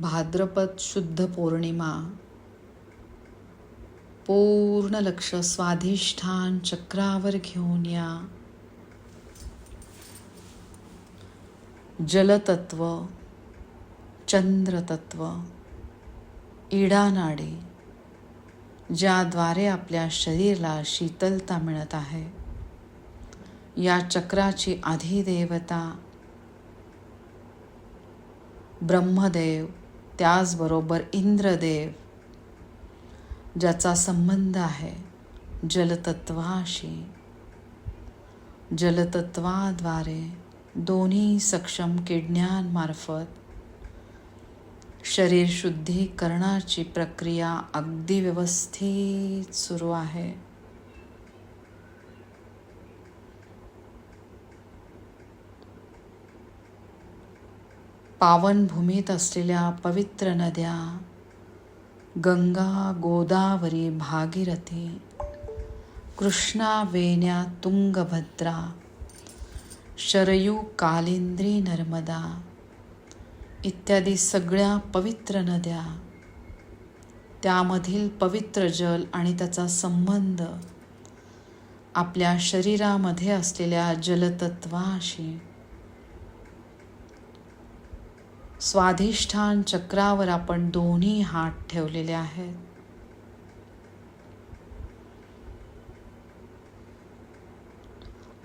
भाद्रपद शुद्ध पौर्णिमा पूर्ण लक्ष स्वाधिष्ठान चक्रावर घेऊन या. जलतत्व चंद्रतत्व इडानाडी ज्याद्वारे आपल्या शरीराला शीतलता मिळत आहे. या चक्राची अधिदेवता ब्रह्मदेव त्याचबरोबर इंद्रदेव ज्याचा संबंध आहे जलतत्वाशी. जलतत्वाद्वारे दोन्ही सक्षम किडण्यांमार्फत शरीर शुद्धीकरणाची प्रक्रिया अगदी व्यवस्थित सुरू आहे. पावनभूमीत असलेल्या पवित्र नद्या गंगा गोदावरी भागीरथी कृष्णा वेण्या तुंगभद्रा शरयू कालिंद्री नर्मदा इत्यादी सगळ्या पवित्र नद्या त्यामधील पवित्र जल आणि त्याचा संबंध आपल्या शरीरामध्ये असलेल्या जलतत्वाशी स्वाधिष्ठान चक्रावर आपण दोन्ही हात ठेवलेले आहेत.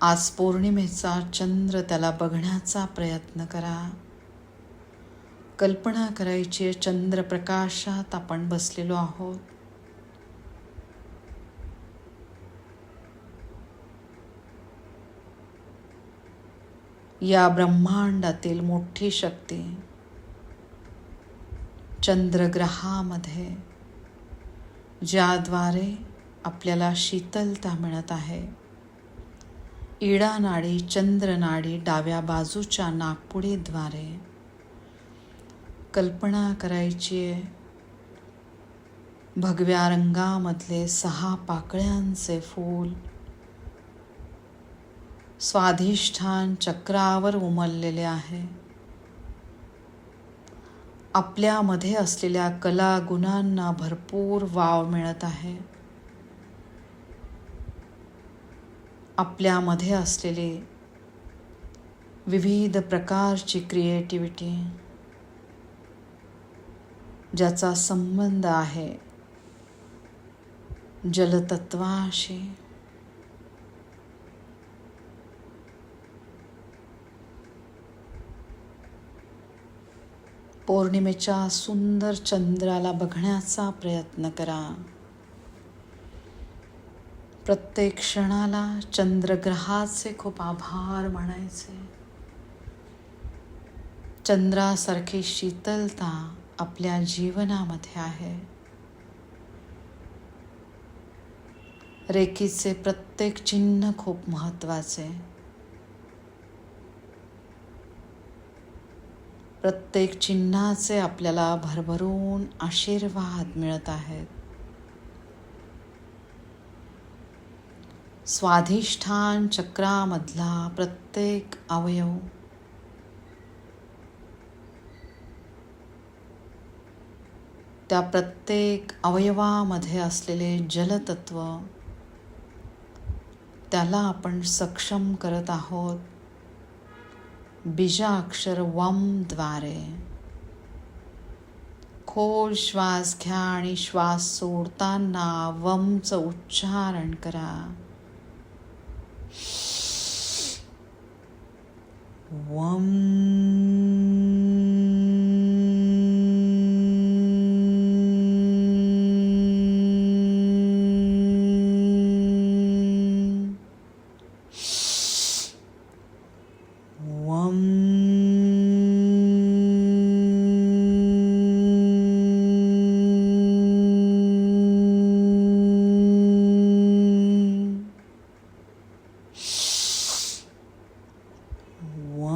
आज पौर्णिमेचा चंद्र त्याला बघण्याचा प्रयत्न करा. कल्पना करायची चंद्रप्रकाशात आपण बसलेलो आहोत. या ब्रह्मांडातील मोठी शक्ती चंद्रग्रहामध्ये ज्याद्वारे आपल्याला शीतलता मिळत आहे. इडा नाडी चंद्रनाडी डाव्या बाजूच्या नागपुडीद्वारे कल्पना करायची आहे. भगव्या रंगामधले सहा पाकळ्यांचे फूल स्वाधिष्ठान चक्रावर उमललेले आहे. आपल्यामध्ये असलेल्या कला गुणांना भरपूर वाव मिळत आहे. आपल्यामध्ये असलेले विविध प्रकारची क्रिएटिव्हिटी ज्याचा संबंध आहे जलतत्वाशी पौर्णिमेच्या सुंदर चंद्राला बघण्याचा प्रयत्न करा. प्रत्येक क्षणाला चंद्रग्रहाचे खूप आभार मानायचे. चंद्रासारखी शीतलता आपल्या जीवनामध्ये आहे. रेकीचे प्रत्येक चिन्ह खूप महत्त्वाचे प्रत्येक चिन्हाचे आपल्याला भरभरून आशीर्वाद मिळत आहेत. स्वाधिष्ठान चक्रामधला प्रत्येक अवयव त्या प्रत्येक अवयवामध्ये असलेले जलतत्व त्याला आपण सक्षम करत आहोत. बीजाक्षर वमद्वारे खोल श्वास घ्या आणि श्वास सोडताना वमचं उच्चारण करा. वम वम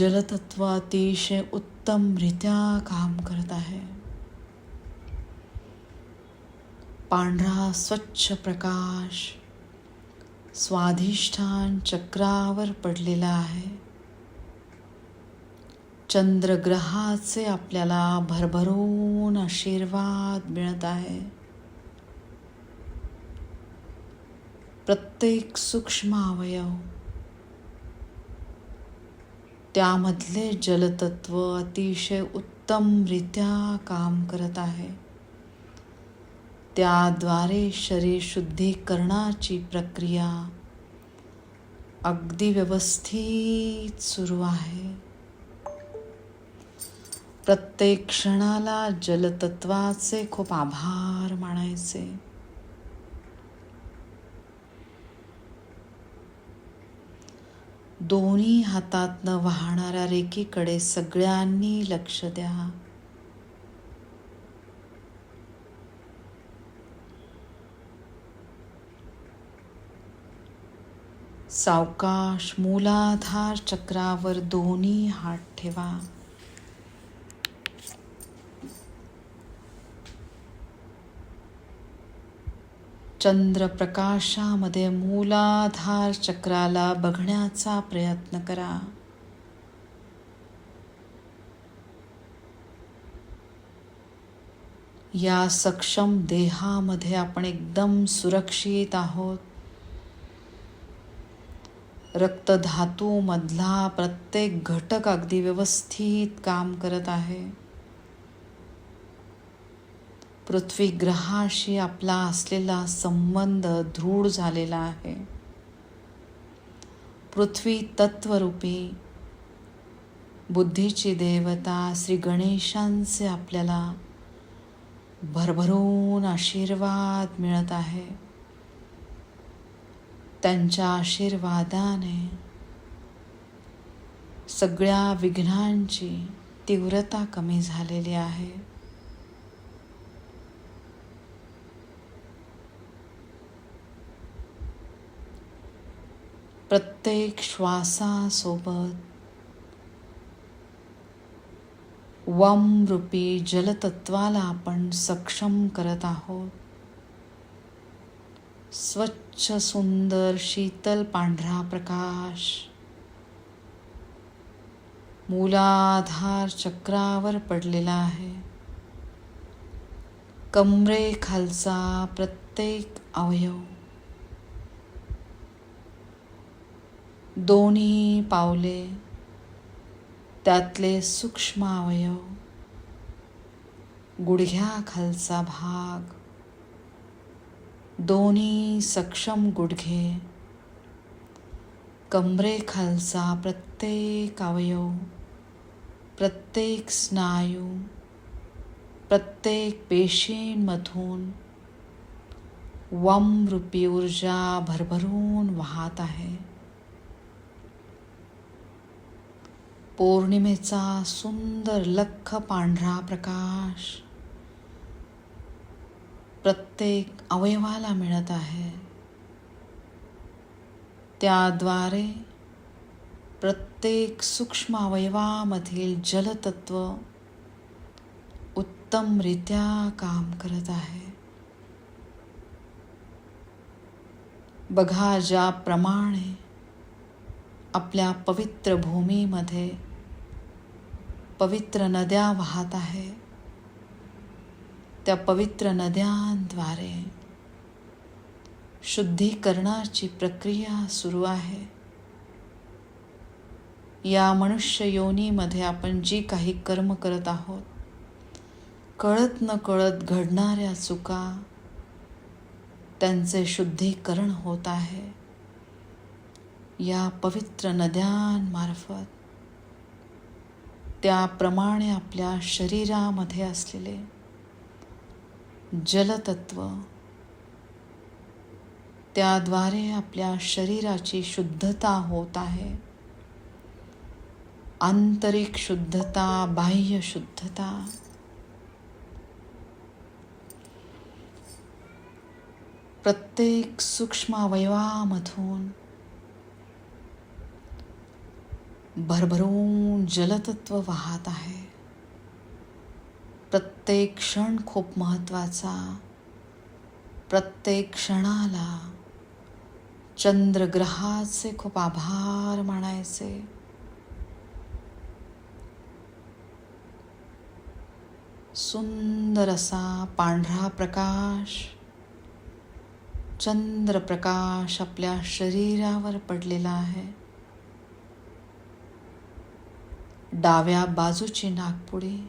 जलतत्व अतिशय उत्तमरित्या काम करत आहे पांढरा स्वच्छ प्रकाश, स्वाधिष्ठान चक्रावर पडलेला आहे। चंद्रग्रहाचे आपल्याला भरभरून आशीर्वाद मिळत आहे। प्रत्येक सूक्ष्म अवयव त्यामधले जलतत्व अतिशय उत्तमरित्या काम करत आहे. त्याद्वारे शरीर शुद्धीकरणाची प्रक्रिया अगदी व्यवस्थित सुरू आहे. प्रत्येक क्षणाला जलतत्वाचे खूप आभार मानायचे. दोन्ही हातातनं वाहणाऱ्या रेखेकडे सगळ्यांनी लक्ष द्या. सावकाश मूलाधार चक्रावर दोन्ही हात ठेवा. चंद्रप्रकाशामध्ये मूलाधार चक्राला बघण्याचा प्रयत्न करा. या सक्षम देहामध्ये आपण एकदम सुरक्षित आहोत. रक्तधातूमधला प्रत्येक घटक अगदी व्यवस्थित काम करत आहे. पृथ्वी ग्रहाशी आपला असलेला संबंध दृढ झालेला आहे. पृथ्वी तत्वरूपी बुद्धीची देवता श्री गणेशांचे आपल्याला भरभरून आशीर्वाद मिळत आहे. त्यांच्या आशीर्वादाने सगळ्या विघ्नांची तीव्रता कमी झालेली आहे. प्रत्येक श्वासासोबत वम रूपी जलतत्वाला आपण सक्षम करत आहोत. स्वच्छ सुंदर शीतल पांढरा प्रकाश मूलाधार चक्रावर पडलेला आहे. कमरे खालचा प्रत्येक अवयव दोन्ही पावले त्यातले सूक्ष्म अवयव गुडघ्याखालचा भाग, दोन्ही सक्षम गुडघे कमरेखालचा प्रत्येक अवयव, प्रत्येक स्नायू, प्रत्येक पेशींमधून वम रूपी ऊर्जा भरभरून वाहत आहे. पौर्णिमेचा सुंदर लख पांढरा प्रकाश प्रत्येक अवयवाला मिळत आहे. त्याद्वारे प्रत्येक सूक्ष्म अवयवामधील जलतत्व उत्तमरित्या काम करत आहे. बघा ज्याप्रमाणे आपल्या पवित्र भूमीमध्ये पवित्र नद्या वाहत आहे. त्या पवित्र नद्यांद्वारे शुद्धीकरणाची प्रक्रिया सुरू आहे. या मनुष्य योनीमध्ये आपण जी काही कर्म करत आहोत कळत न कळत घडणाऱ्या चुका त्यांचे शुद्धीकरण होत आहे. या पवित्र नद्यांमार्फत त्याप्रमाणे आपल्या शरीरामध्ये असलेले जलतत्व त्याद्वारे आपल्या शरीराची शुद्धता होत आहे. आंतरिक शुद्धता बाह्य शुद्धता. प्रत्येक सूक्ष्म अवयवामधून भरभरून जलतत्व वाहत आहे. प्रत्येक क्षण खूप महत्त्वाचा. प्रत्येक क्षणाला चंद्रग्रहाचे खूप आभार मानायचे. सुंदर असा पांढरा प्रकाश चंद्रप्रकाश आपल्या शरीरावर पडलेला आहे. डाव्या बाजूची नागपुडी.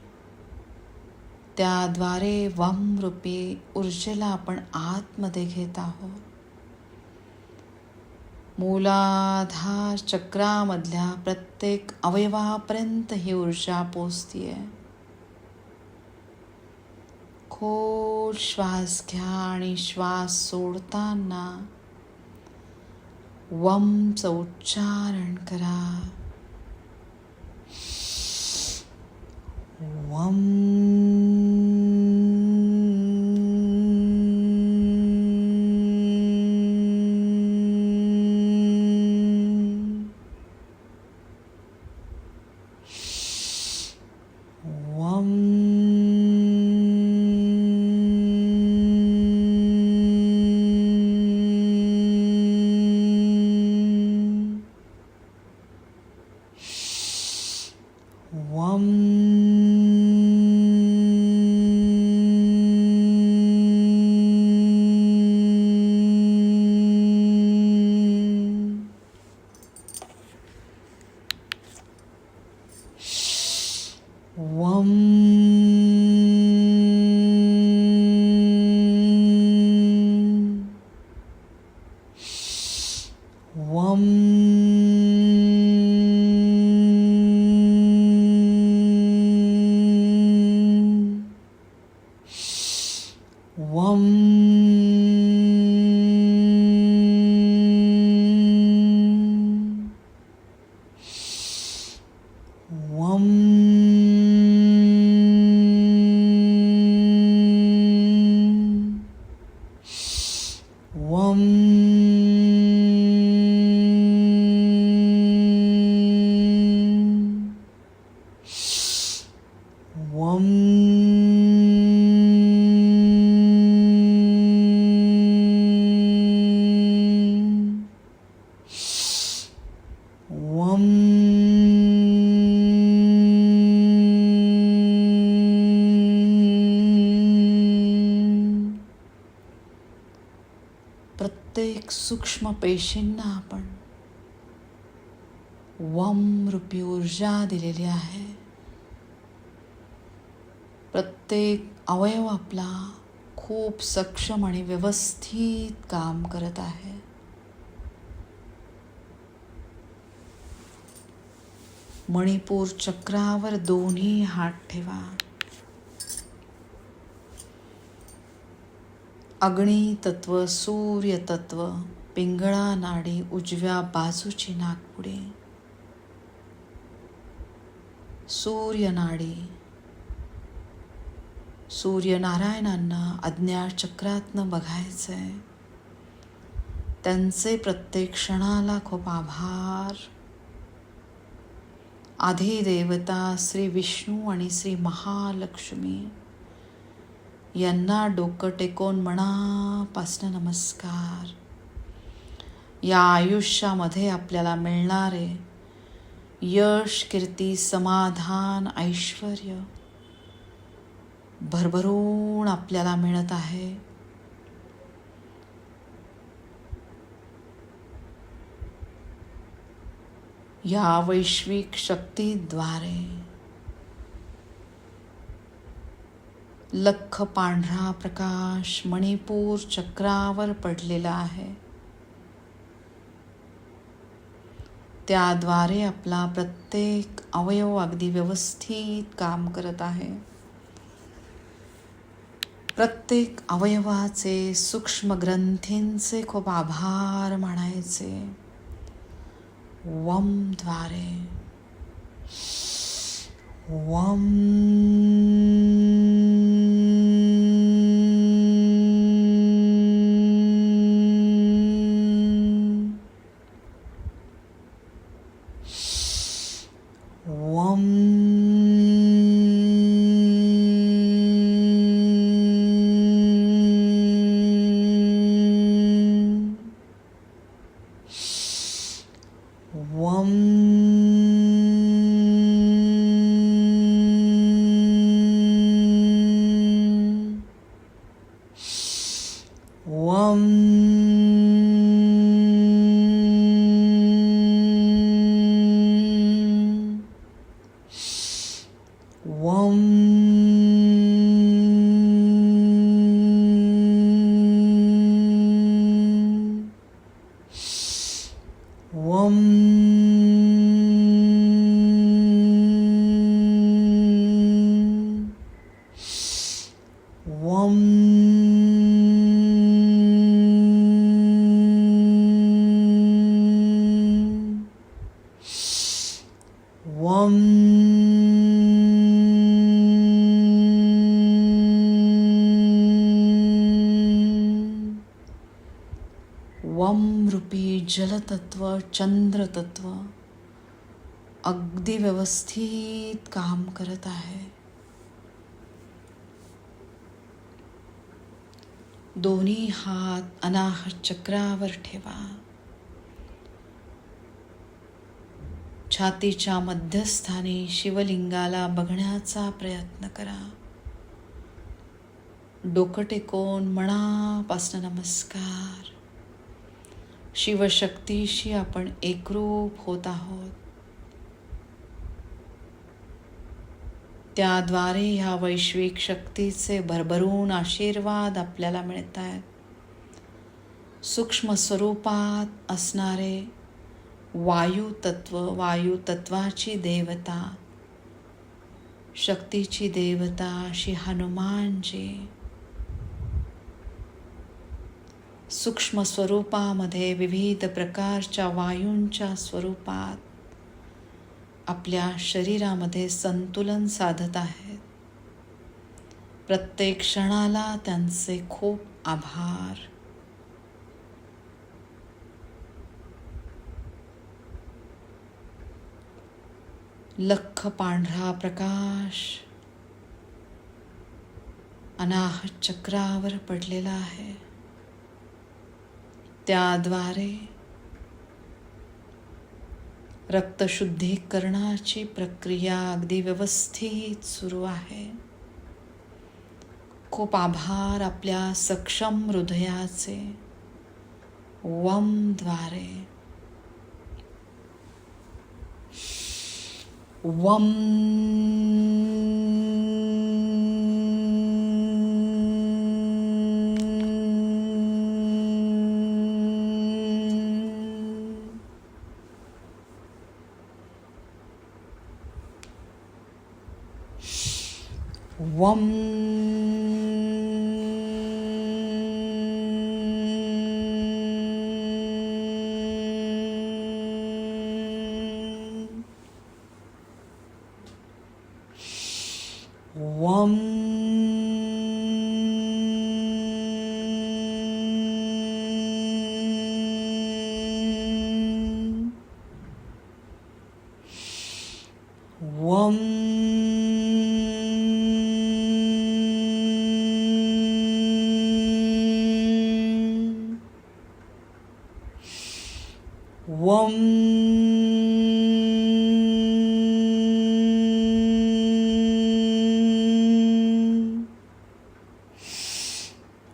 त्याद्वारे वामरूपी ऊर्जेला आपण आतमध्ये घेत आहोत. मूलाधार चक्रामधल्या प्रत्येक अवयवापर्यंत ही ऊर्जा पोचतीये खोल श्वास घ्या आणि श्वास सोडताना वमचं उच्चारण करा. One. वम वम प्रत्येक सूक्ष्म पेशींना आपण वम रूपी ऊर्जा दिलेली आहे. प्रत्येक अवयव आपला खूप सक्षम आणि व्यवस्थित काम करत आहे. मणिपूर चक्रावर दोन्ही हात ठेवा. अग्नी तत्व सूर्य तत्व पिंगळा नाडी उजव्या बाजूची नागपुडी सूर्य नाडी सूर्यनारायणांना अज्ञात चक्रातनं आहे त्यांचे प्रत्येक क्षणाला खूप आभार. आधी देवता श्री विष्णू आणि श्री महालक्ष्मी यांना डोकं टेकून मनापासनं नमस्कार. या आयुष्यामध्ये आपल्याला मिळणारे यश कीर्ती समाधान ऐश्वर भरभरून आपल्याला मिळत आहे. या वैश्विक शक्तीद्वारे लख पांढरा प्रकाश मणिपूर चक्रावर पडलेला आहे. त्याद्वारे आपला प्रत्येक अवयव अगदी व्यवस्थित काम करत आहे. प्रत्येक अवयवाचे सूक्ष्म ग्रंथींचे खूप आभार मानायचे. वमद्वारे वम one जलतत्व चंद्रतत्व अगदी व्यवस्थित काम करत आहे. दोन्ही हात अनाहत चक्रावर ठेवा. छातीच्या मध्यस्थानी शिवलिंगाला बघण्याचा प्रयत्न करा. डोकं टेकून मनापासून नमस्कार. शिवशक्तीशी आपण एकरूप होत आहोत. त्याद्वारे ह्या वैश्विक शक्तीचे भरभरून आशीर्वाद आपल्याला मिळत आहेत सूक्ष्म स्वरूपात असणारे वायुतत्व वायुतत्वाची तत्वाची देवता शक्तीची देवता श्री हनुमानजी सूक्ष्म स्वरूपामध्ये विविध प्रकारच्या वायूंच्या स्वरूपात आपल्या शरीरामध्ये संतुलन साधत आहेत. प्रत्येक क्षणाला त्यांचे खूप आभार. लख पांढरा प्रकाश अनाह चक्रावर पडलेला आहे. त्याद्वारे रक्तशुद्धीकरणाची प्रक्रिया अगदी व्यवस्थित सुरू आहे. खूप आभार आपल्या सक्षम हृदयाचे वमद्वारे वम वम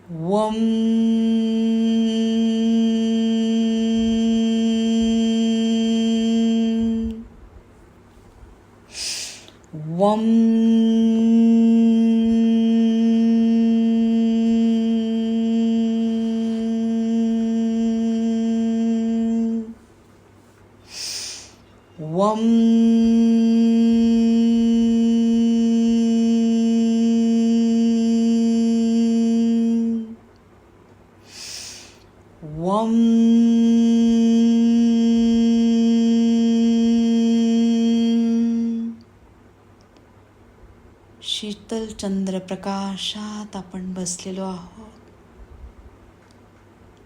One. Wom. प्रकाशात आपण बसलेलो आहोत.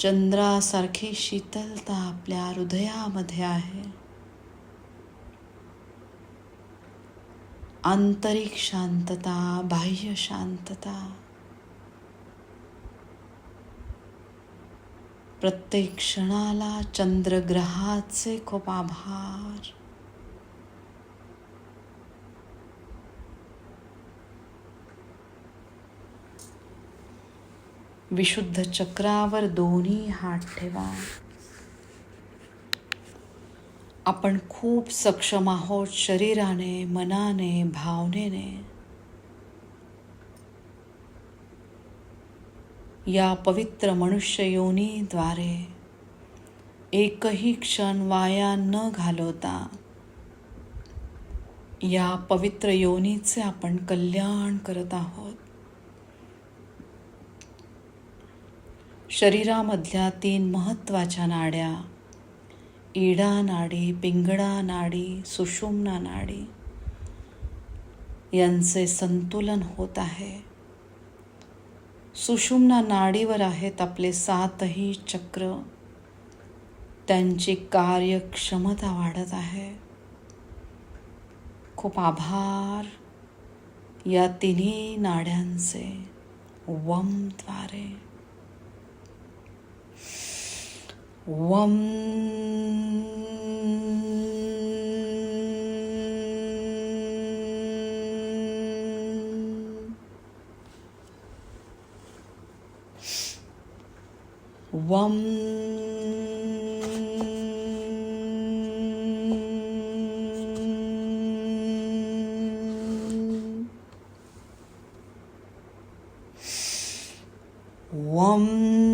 चंद्रासारखी शीतलता आपल्या हृदयामध्ये आहे. आंतरिक शांतता, बाह्य शांतता. प्रत्येक क्षणाला चंद्रग्रहाचे खूप आभार. विशुद्ध चक्रावर दोन्ही हात ठेवा. आपण खूप सक्षम आहोत शरीराने मनाने भावनेने. या पवित्र मनुष्य योनीद्वारे एकही क्षण वाया न घालवता या पवित्र योनीचे आपण कल्याण करत आहोत. शरीरामधल्या तीन महत्त्वाच्या नाड्या. इडा नाडी पिंगडा नाडी सुषुम्ना नाडी यांचे संतुलन होत आहे. सुषुम्ना नाडीवर आहेत आपले सातही चक्र. त्यांची कार्यक्षमता वाढत आहे. खूप आभार या तिन्ही नाड्यांचे वमद्वारे one one one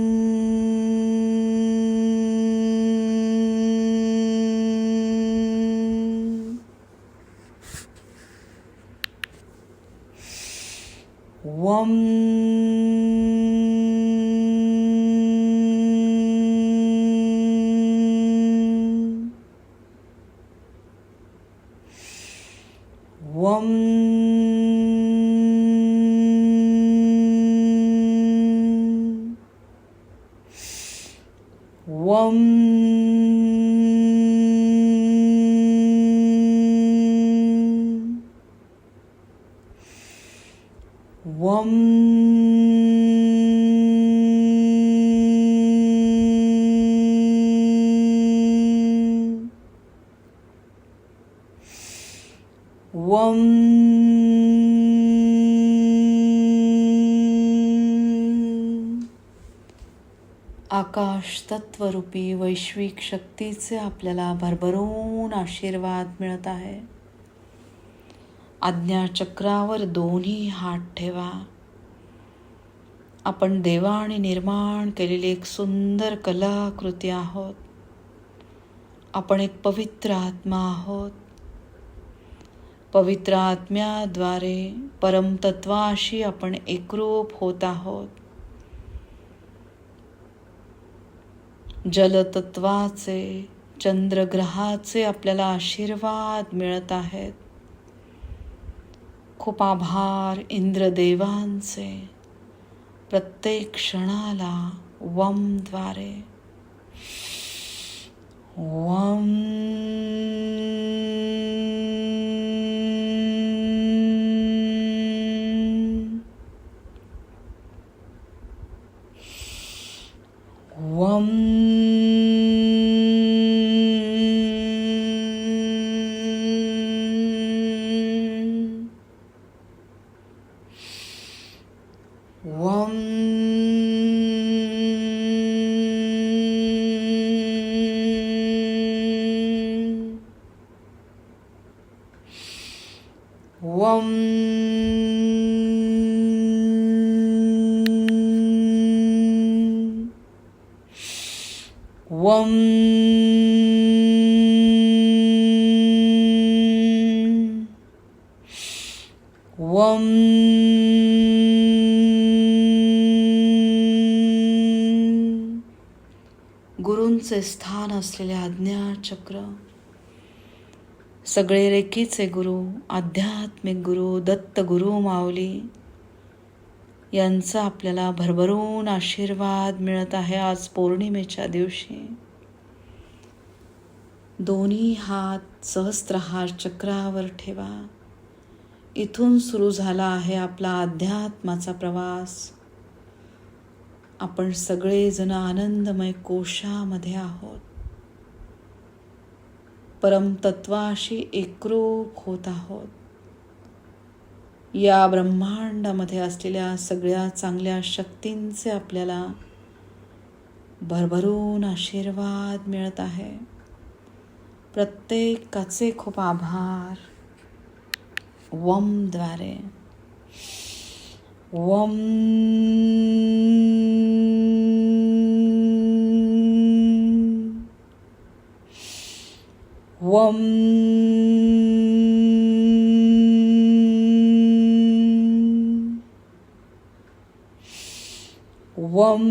आकाश तत्वरूपी वैश्विक शक्तीचे आपल्याला भरभरून आशीर्वाद मिळत आहे. आज्ञाचक्रावर दोन्ही हात ठेवा. आपण देवाने निर्माण केलेली एक सुंदर कलाकृती आहोत. आपण एक पवित्र आत्मा आहोत. पवित्र आत्म्याद्वारे परमतत्वाशी आपण एकरूप होत आहोत. जलतत्वाचे चंद्रग्रहाचे आपल्याला आशीर्वाद मिळत आहेत. खूप आभार इंद्रदेवांचे. प्रत्येक क्षणाला वमद्वारे वम गुरुचे स्थान असलेले आज्ञाचक्र सगळे रेखीचे गुरु आध्यात्मिक गुरु दत्त गुरु माऊली यांचा आपल्याला भरभरून आशीर्वाद मिळत आहे आज पौर्णिमेच्या दिवशी. दोन्ही हात सहस्त्रहार चक्रावर ठेवा. इथून सुरू झाला आहे आपला अध्यात्माचा प्रवास. आपण सगळेजण आनंदमय कोशामध्ये आहोत. परमतत्वाशी एकरूप होत आहोत. या ब्रह्मांडामध्ये असलेल्या सगळ्या चांगल्या शक्तींचे आपल्याला भरभरून आशीर्वाद मिळत आहे. प्रत्येकाचे खूप आभार. वमद्वारे वम वम वम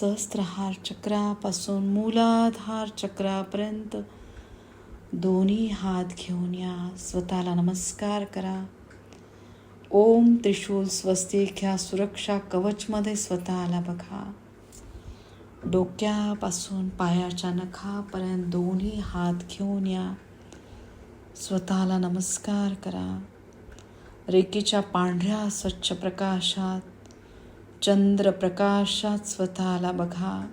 सहस्त्रहार चक्रापासून मूलाधार चक्रापर्यंत दोन्ही हात घेऊन या. स्वतःला नमस्कार करा. ओम त्रिशूल स्वस्तिक ह्या सुरक्षा कवचमध्ये स्वतःला बघा. डोक्यापासून पायाच्या नखापर्यंत दोन्ही हात घेऊन या. स्वतःला नमस्कार करा. रेकीच्या पांढऱ्या स्वच्छ प्रकाशात चंद्रप्रकाशात स्वतःला बघा.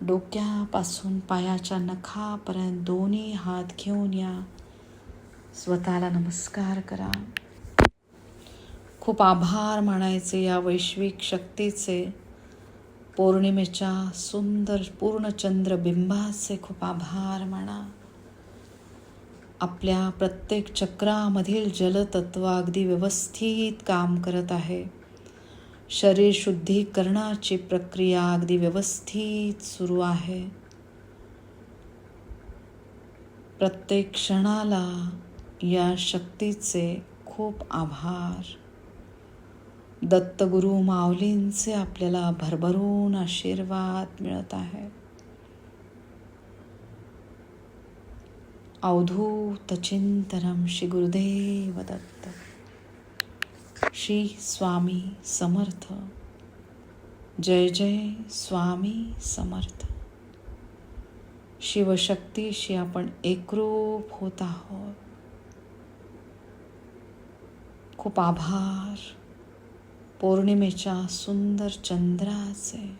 डोक्यापासून पायाच्या नखापर्यंत दोन्ही हात घेऊन या. स्वतःला नमस्कार करा. खूप आभार मानायचे या वैश्विक शक्तीचे. पौर्णिमेच्या सुंदर पूर्णचंद्रबिंबाचे खूप आभार माना. आपल्या प्रत्येक चक्रामधील जलतत्व अगदी व्यवस्थित काम करत आहे. शरीर शुद्धीकरणाची प्रक्रिया अगदी व्यवस्थित सुरू आहे. प्रत्येक क्षणाला या शक्तीचे खूप आभार. दत्तगुरु माऊलींचे आपल्याला भरभरून आशीर्वाद मिळत आहे. अवधूत चिंतनम श्री गुरुदेव दत्त. श्री स्वामी समर्थ. जय जय स्वामी समर्थ. शिवशक्तीशी आपण एकरूप होत आहोत. खूप आभार. पौर्णिमेच्या सुंदर चंद्राचे.